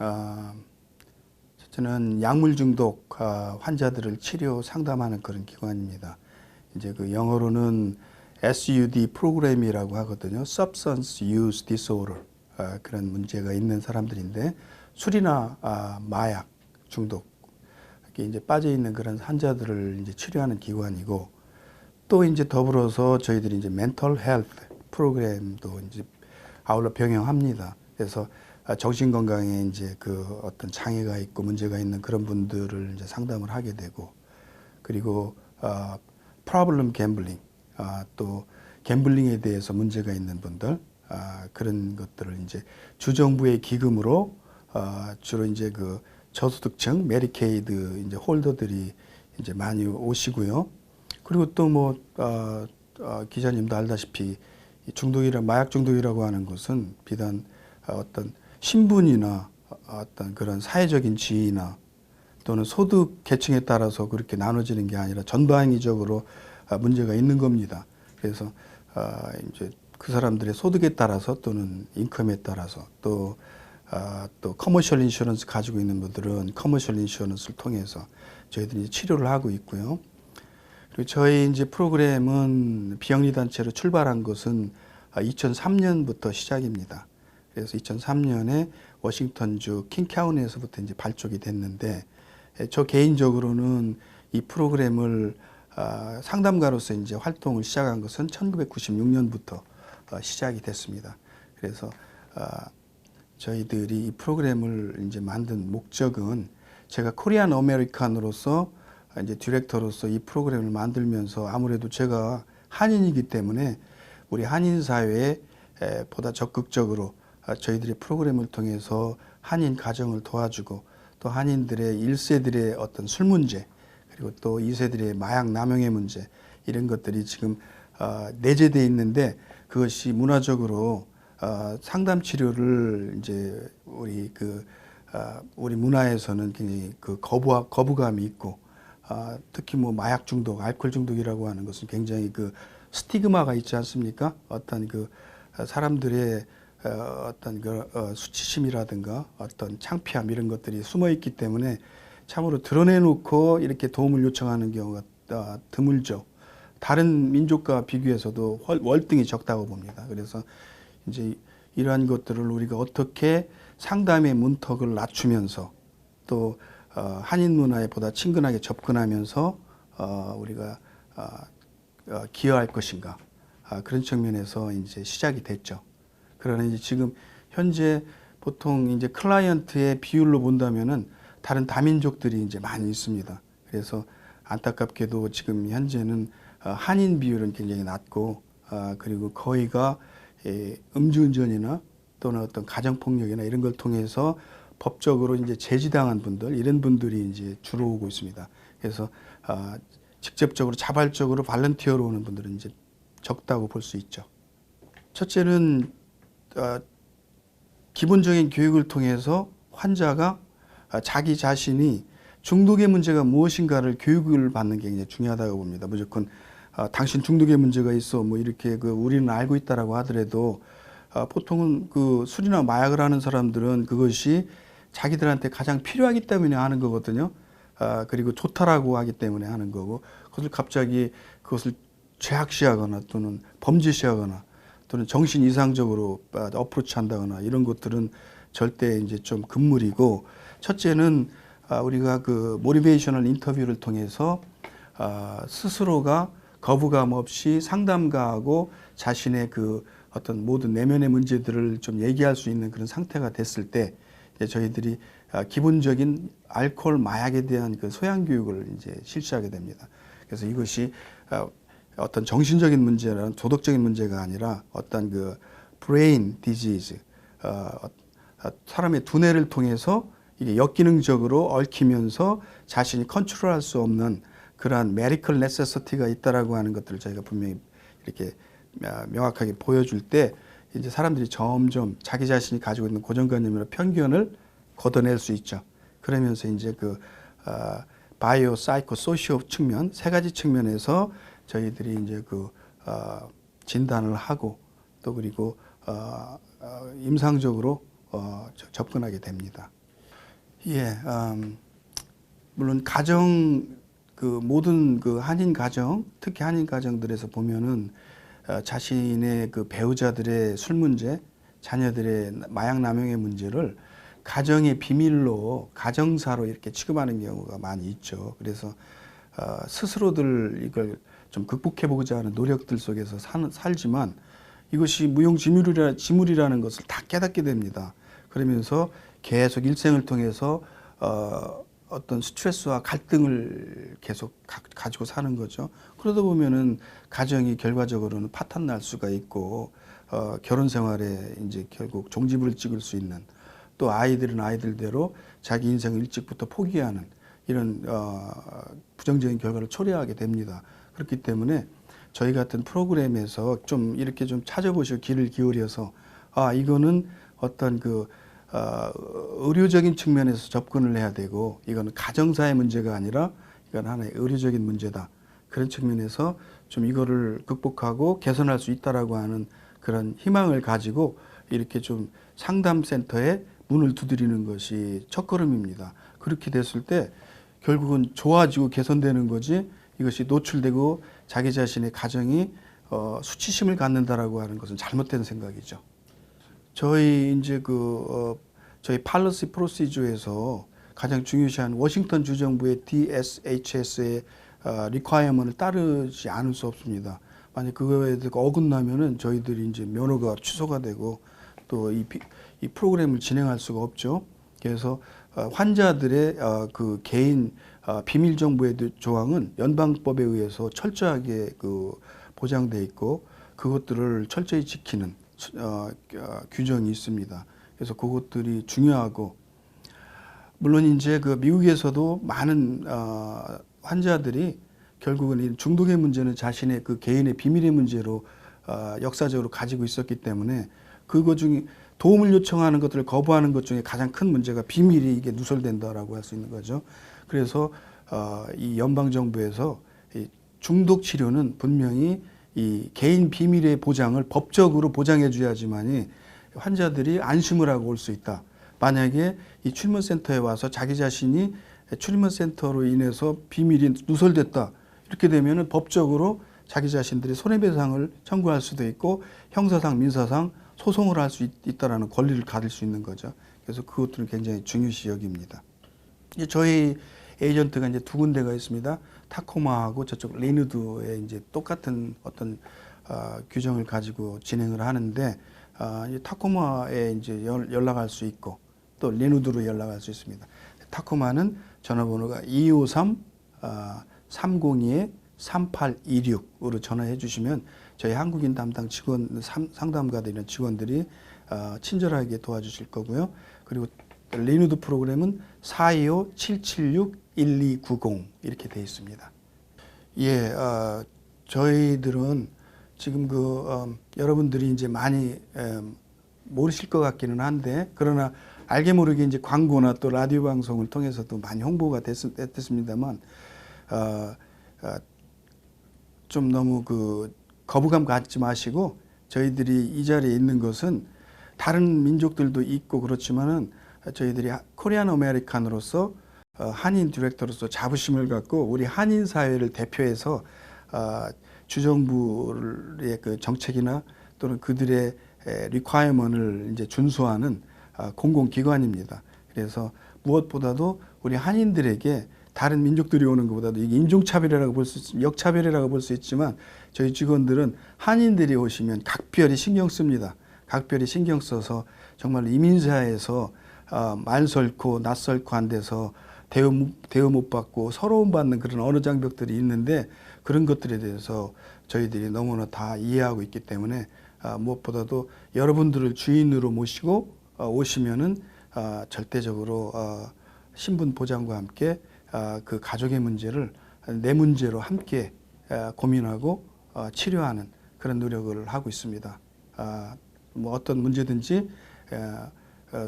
어, 첫째는 약물 중독 어, 환자들을 치료 상담하는 그런 기관입니다. 이제 그 영어로는 SUD 프로그램이라고 하거든요. Substance Use Disorder 어, 그런 문제가 있는 사람들인데 술이나 아, 마약 중독 이렇게 이제 빠져 있는 그런 환자들을 이제 치료하는 기관이고 또 이제 더불어서 저희들이 이제 멘털 헬스 프로그램도 이제 아울러 병행합니다. 그래서 아, 정신 건강에 이제 그 어떤 장애가 있고 문제가 있는 그런 분들을 이제 상담을 하게 되고 그리고 아 프로블럼 갬블링 아, 또 갬블링에 대해서 문제가 있는 분들 아, 그런 것들을 이제 주정부의 기금으로 아, 주로 이제 그 저소득층 메디케이드 이제 홀더들이 이제 많이 오시고요. 그리고 또뭐 어, 어, 기자님도 알다시피 이 중독이라 마약 중독이라고 하는 것은 비단 어떤 신분이나 어떤 그런 사회적인 지위나 또는 소득 계층에 따라서 그렇게 나눠지는 게 아니라 전방위적으로 아, 문제가 있는 겁니다. 그래서 아, 이제 그 사람들의 소득에 따라서 또는 인컴에 따라서 또 아, 또 커머셜 인슈런스 가지고 있는 분들은 커머셜 인슈런스를 통해서 저희들이 치료를 하고 있고요. 그리고 저희 이제 프로그램은 비영리 단체로 출발한 것은 2003년부터 시작입니다. 그래서 2003년에 워싱턴주 킹카운에서부터 이제 발족이 됐는데 에, 저 개인적으로는 이 프로그램을 아, 상담가로서 이제 활동을 시작한 것은 1996년부터 어, 시작이 됐습니다. 그래서 아, 저희들이 이 프로그램을 이제 만든 목적은 제가 코리안 아메리칸으로서 이제 디렉터로서 이 프로그램을 만들면서 아무래도 제가 한인이기 때문에 우리 한인 사회에 에, 보다 적극적으로 아, 저희들이 프로그램을 통해서 한인 가정을 도와주고 또 한인들의 일세들의 어떤 술 문제 그리고 또 이세들의 마약 남용의 문제 이런 것들이 지금 어, 내재돼 있는데 그것이 문화적으로 어, 상담 치료를 이제 우리 그 어, 우리 문화에서는 굉장히 그 거부 거부감이 있고 아, 특히 뭐 마약 중독, 알코올 중독이라고 하는 것은 굉장히 그 스티그마가 있지 않습니까? 어떤 그 사람들의 어, 어떤 그 어, 수치심이라든가 어떤 창피함 이런 것들이 숨어 있기 때문에 참으로 드러내놓고 이렇게 도움을 요청하는 경우가 어, 드물죠. 다른 민족과 비교해서도 월- 월등히 적다고 봅니다. 그래서 이제 이러한 것들을 우리가 어떻게 상담의 문턱을 낮추면서 또 어, 한인 문화에 보다 친근하게 접근하면서 어, 우리가 기여할 것인가 아, 그런 측면에서 이제 시작이 됐죠. 이제 지금 현재 보통 이제 클라이언트의 비율로 본다면은 다른 다민족들이 이제 많이 있습니다. 그래서 안타깝게도 지금 현재는 어, 한인 비율은 굉장히 낮고 아, 그리고 거의가 예, 음주운전이나 또는 어떤 가정폭력이나 이런 걸 통해서 법적으로 이제 제지당한 분들 이런 분들이 이제 주로 오고 있습니다. 그래서 아, 직접적으로 자발적으로 발런티어로 오는 분들은 이제 적다고 볼 수 있죠. 첫째는 어, 기본적인 교육을 통해서 환자가 아, 자기 자신이 중독의 문제가 무엇인가를 교육을 받는 게 굉장히 중요하다고 봅니다. 무조건 아, 당신 중독의 문제가 있어 뭐 이렇게 그 우리는 알고 있다라고 하더라도 아, 보통은 그 술이나 마약을 하는 사람들은 그것이 자기들한테 가장 필요하기 때문에 하는 거거든요. 아, 그리고 좋다라고 하기 때문에 하는 거고 그것을 갑자기 그것을 죄악시하거나 또는 범죄시하거나 또는 정신 이상적으로 아, 어프로치 한다거나 이런 것들은 절대 이제 좀 금물이고 첫째는 아, 우리가 그 모티베이셔널 인터뷰를 통해서 아, 스스로가 거부감 없이 상담가하고 자신의 그 어떤 모든 내면의 문제들을 좀 얘기할 수 있는 그런 상태가 됐을 때 저희들이 아, 기본적인 알코올 마약에 대한 그 소양 교육을 이제 실시하게 됩니다. 그래서 이것이 아, 어떤 정신적인 문제나 도덕적인 문제가 아니라 어떤 그 브레인 디지즈 어, 어, 사람의 두뇌를 통해서 이게 역기능적으로 얽히면서 자신이 컨트롤할 수 없는 그러한 메디컬 네세서티가 있다라고 하는 것들을 저희가 분명히 이렇게 아, 명확하게 보여줄 때 이제 사람들이 점점 자기 자신이 가지고 있는 고정관념이나 편견을 걷어낼 수 있죠. 그러면서 이제 그 아, 바이오, 사이코, 소시오 측면 세 가지 측면에서 저희들이 이제 그 어, 진단을 하고 또 그리고 어, 어, 임상적으로 어, 저- 접근하게 됩니다. 예, 음, 물론 가정 그 모든 그 한인 가정, 특히 한인 가정들에서 보면은 어, 자신의 그 배우자들의 술 문제, 자녀들의 마약 남용의 문제를 가정의 비밀로 가정사로 이렇게 취급하는 경우가 많이 있죠. 그래서 어, 스스로들 이걸 좀 극복해 보고자 하는 노력들 속에서 사는, 살지만 이것이 무용지물이라 지물이라는 것을 다 깨닫게 됩니다. 그러면서 계속 일생을 통해서 어, 어떤 스트레스와 갈등을 계속 가, 가지고 사는 거죠. 그러다 보면은 가정이 결과적으로는 파탄 날 수가 있고 어, 결혼 생활에 이제 결국 종지부를 찍을 수 있는 또 아이들은 아이들대로 자기 인생을 일찍부터 포기하는 이런 어, 부정적인 결과를 초래하게 됩니다. 그렇기 때문에 저희 같은 프로그램에서 좀 이렇게 좀 찾아보시고 귀를 기울여서 아 이거는 어떤 그 어, 의료적인 측면에서 접근을 해야 되고 이거는 가정사의 문제가 아니라 이건 하나의 의료적인 문제다. 그런 측면에서 좀 이거를 극복하고 개선할 수 있다라고 하는 그런 희망을 가지고 이렇게 좀 상담센터에 문을 두드리는 것이 첫걸음입니다. 그렇게 됐을 때 결국은 좋아지고 개선되는 거지 이것이 노출되고 자기 자신의 가정이 어, 수치심을 갖는다라고 하는 것은 잘못된 생각이죠. 저희 이제 그 어, 저희 팔러시 프로시저에서 가장 중요시한 워싱턴 주정부의 DSHS의 어, 리콰이어먼을 따르지 않을 수 없습니다. 만약 그거에 어긋나면은 저희들이 이제 면허가 취소가 되고 또이 이 프로그램을 진행할 수가 없죠. 그래서 어, 환자들의 어, 그 개인 어, 비밀 정보의 조항은 연방법에 의해서 철저하게 그 보장돼 있고 그것들을 철저히 지키는 수- 어, 어, 규정이 있습니다. 그래서 그것들이 중요하고 물론 이제 그 미국에서도 많은 어, 환자들이 결국은 이 중독의 문제는 자신의 그 개인의 비밀의 문제로 어, 역사적으로 가지고 있었기 때문에 그거 중에 도움을 요청하는 것들을 거부하는 것 중에 가장 큰 문제가 비밀이 이게 누설된다라고 할 수 있는 거죠. 그래서 어, 이 연방 정부에서 이 중독 치료는 분명히 이 개인 비밀의 보장을 법적으로 보장해 줘야지만이 환자들이 안심을 하고 올 수 있다. 만약에 이 출면 센터에 와서 자기 자신이 출면 센터로 인해서 비밀이 누설됐다. 이렇게 되면은 법적으로 자기 자신들이 손해배상을 청구할 수도 있고 형사상 민사상 소송을 할 수 있다라는 권리를 가질 수 있는 거죠. 그래서 그것들은 굉장히 중요시 여깁니다. 저희 에이전트가 이제 두 군데가 있습니다. 타코마하고 저쪽 레누드에 이제 똑같은 어떤 어, 규정을 가지고 진행을 하는데 어, 이 타코마에 이제 연, 연락할 수 있고 또 레누드로 연락할 수 있습니다. 타코마는 전화번호가 253 어, 302에 3826으로 전화해 주시면 저희 한국인 담당 직원 상- 상담가들 이런 직원들이 어, 친절하게 도와주실 거고요. 그리고 리누드 프로그램은 425-776-1290 이렇게 돼 있습니다. 예, 어, 저희들은 지금 그 어, 여러분들이 이제 많이 에, 모르실 것 같기는 한데 그러나 알게 모르게 이제 광고나 또 라디오 방송을 통해서도 많이 홍보가 됐, 됐습니다만 어, 어, 좀 너무 그 거부감 갖지 마시고 저희들이 이 자리에 있는 것은 다른 민족들도 있고 그렇지만은 저희들이 하- 코리안 아메리칸으로서 어, 한인 디렉터로서 자부심을 갖고 우리 한인 사회를 대표해서 어, 주정부의 그 정책이나 또는 그들의 리콰이먼을 이제 준수하는 아, 공공기관입니다. 그래서 무엇보다도 우리 한인들에게 다른 민족들이 오는 것보다도 이게 인종차별이라고 볼 수 있, 역차별이라고 볼 수 있지만 저희 직원들은 한인들이 오시면 각별히 신경 씁니다. 각별히 신경 써서 정말 이민사에서 어, 말설고 낯설고 한 데서 대우, 대우 못 받고 서러움 받는 그런 언어 장벽들이 있는데 그런 것들에 대해서 저희들이 너무나 다 이해하고 있기 때문에 아, 무엇보다도 여러분들을 주인으로 모시고 어, 오시면은 아, 절대적으로 어, 신분 보장과 함께 아, 그 가족의 문제를 내 문제로 함께 아, 고민하고 어, 치료하는 그런 노력을 하고 있습니다. 아, 뭐 어떤 문제든지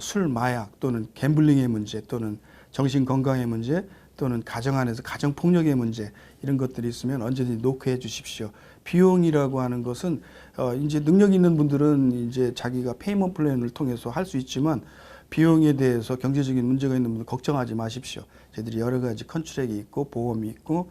술, 마약 또는 갬블링의 문제 또는 정신 건강의 문제 또는 가정 안에서 가정 폭력의 문제 이런 것들이 있으면 언제든지 노크해 주십시오. 비용이라고 하는 것은 어 이제 능력 있는 분들은 이제 자기가 페이먼 플랜을 통해서 할 수 있지만 비용에 대해서 경제적인 문제가 있는 분들 걱정하지 마십시오. 저희들이 여러 가지 컨트랙이 있고 보험이 있고